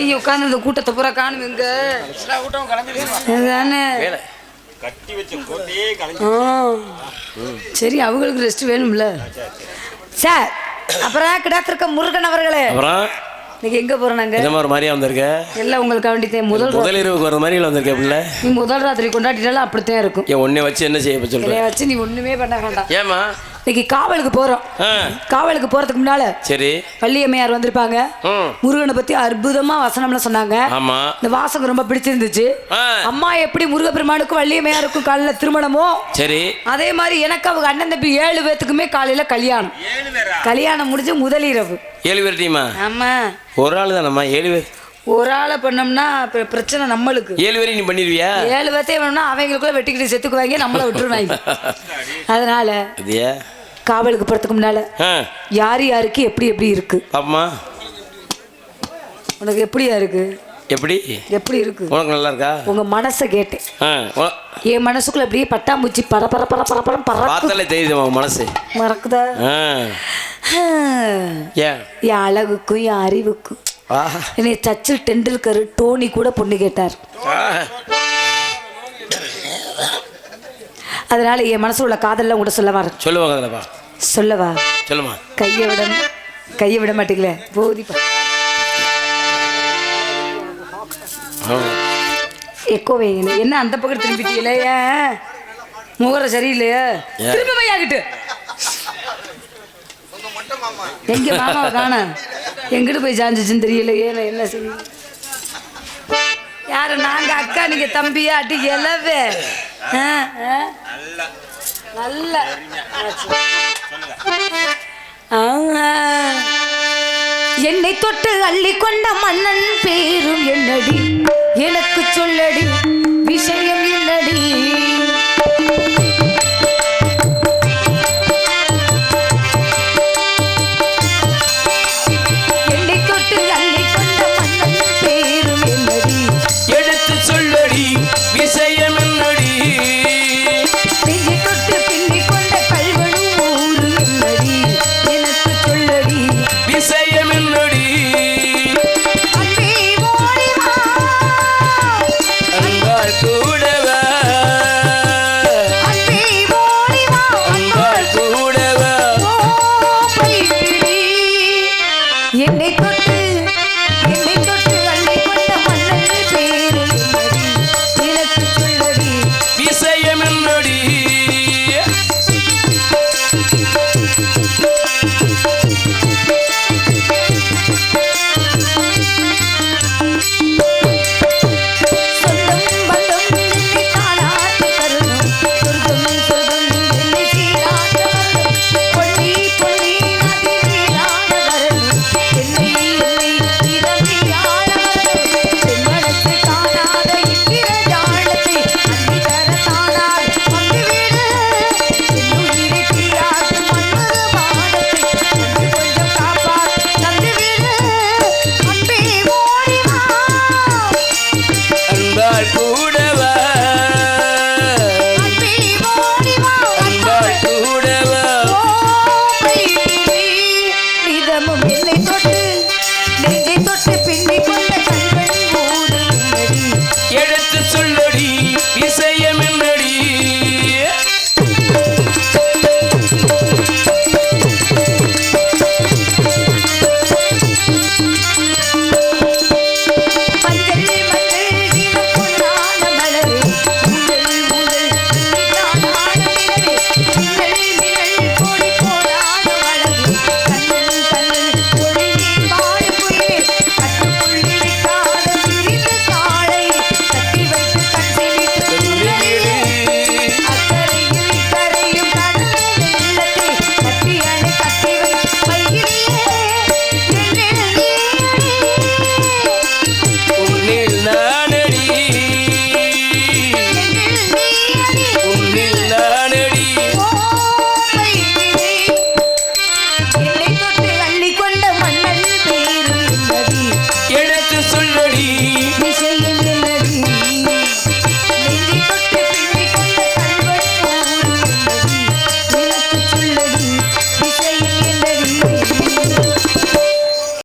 ஐயோ உட்காந்து இந்த கூட்டத்தை பூரா காணும் அதானே? ஆ. சரி அவங்களுக்கு ரெஸ்ட் வேணும்ல. சார் அப்புறம் கிடாத்திருக்க முருகன் அவர்களே. அப்புறம்? இன்னைக்கு எங்க போறோம் நாங்க? இந்த மாதிரி மாதிரியா வந்திருக்க? எல்லாம் உங்களுக்கு வேண்டியதே முதல் முதல் இரவுக்கு வர மாதிரி வந்திருக்க பிள்ளை. நீ முதல் ராத்திரி கொண்டாடிட்டாலும் அப்படித்தான் இருக்கும். ஏன் உன்னை வச்சு என்ன செய்ய இப்ப சொல்ற? என்னைய வச்சு நீ ஒண்ணுமே பண்ண வேண்டாம். ஏமா இன்னைக்கு காவலுக்கு போறோம். காவலுக்கு போறதுக்கு முன்னால சரி. பள்ளியம்மையார் வந்திருப்பாங்க. ம். முருகனை பத்தி அற்புதமா வசனம்லாம் சொன்னாங்க. ஆமா. இந்த வாசகம் ரொம்ப பிடிச்சிருந்துச்சு. அம்மா எப்படி முருகப்பெருமானுக்கும் வள்ளியம்மையாருக்கும் காலையில திருமணமோ? சரி. அதே மாதிரி எனக்கு அவங்க அண்ணன் தம்பி ஏழு பேத்துக்குமே காலையில கல்யாணம். கல்யாணம் முடிஞ்சு முதலிரவு. ஏழு பேர் டீமா? ஆமா. ஒரு ஆள் தானம்மா? ஏழு பேர். ஒரு ஆளை பண்ணோம்னா பிர- பிரச்சனை நம்மளுக்கு. ஏழு பேரையும் நீ பண்ணிடுவியா? ஏழு பேர்த்தையும் வேணும்னா அவங்களுக்குள்ள வெட்டிக்கிட்டு செத்துக்குவாங்க நம்மள விட்டுருவாங்க. அதனால காவலுக்கு போறதுக்கு முன்னால யார் யாருக்கு எப்படி எப்படி இருக்கு? பாப்பமா. உனக்கு எப்படியா இருக்கு? எப்படி? எப்படி இருக்கு? உனக்கு நல்லா இருக்கா? உங்க மனசை கேட்டேன். என் மனசுக்குள்ள அப்படியே பட்டாம்பூச்சி பர பர பர பர பரம் பறக்கு பார்த்தாலே மனசு. மறக்குதா. ஏன்? என் அழகுக்கும் என் அறிவுக்கும். என்னை சச்சில் டெண்டுல்கர் டோனி கூட பொண்ணு கேட்டார். அதனால என் மனசுல உள்ள காதல்லாம் கூட சொல்ல வர சொல்லுவாங்க சொல்லவா? சொல்லுமா. கையை விட கையை விட மாட்டீங்களே? போதிப்பா. எக்கோ வைங்க என்ன அந்த பக்கம் திரும்பிட்டீங்களே ஏன் முகரம் சரியில்லையா? திரும்ப வையாகிட்டு எங்க மாமாவை காண? எங்கிட்டு போய் சாஞ்சிச்சுன்னு தெரியல. ஏன் என்ன செய்ய? யாரு நாங்க அக்கா நீங்க தம்பியா? அடி எலவே ஆ, ஆ. நல்ல. ஆ. என்னை தொட்டு அள்ளி கொண்ட மன்னன் பேரும் என்னடி? எனக்கு சொல்லடி விஷயம் செய்யும் என்று கூடவா?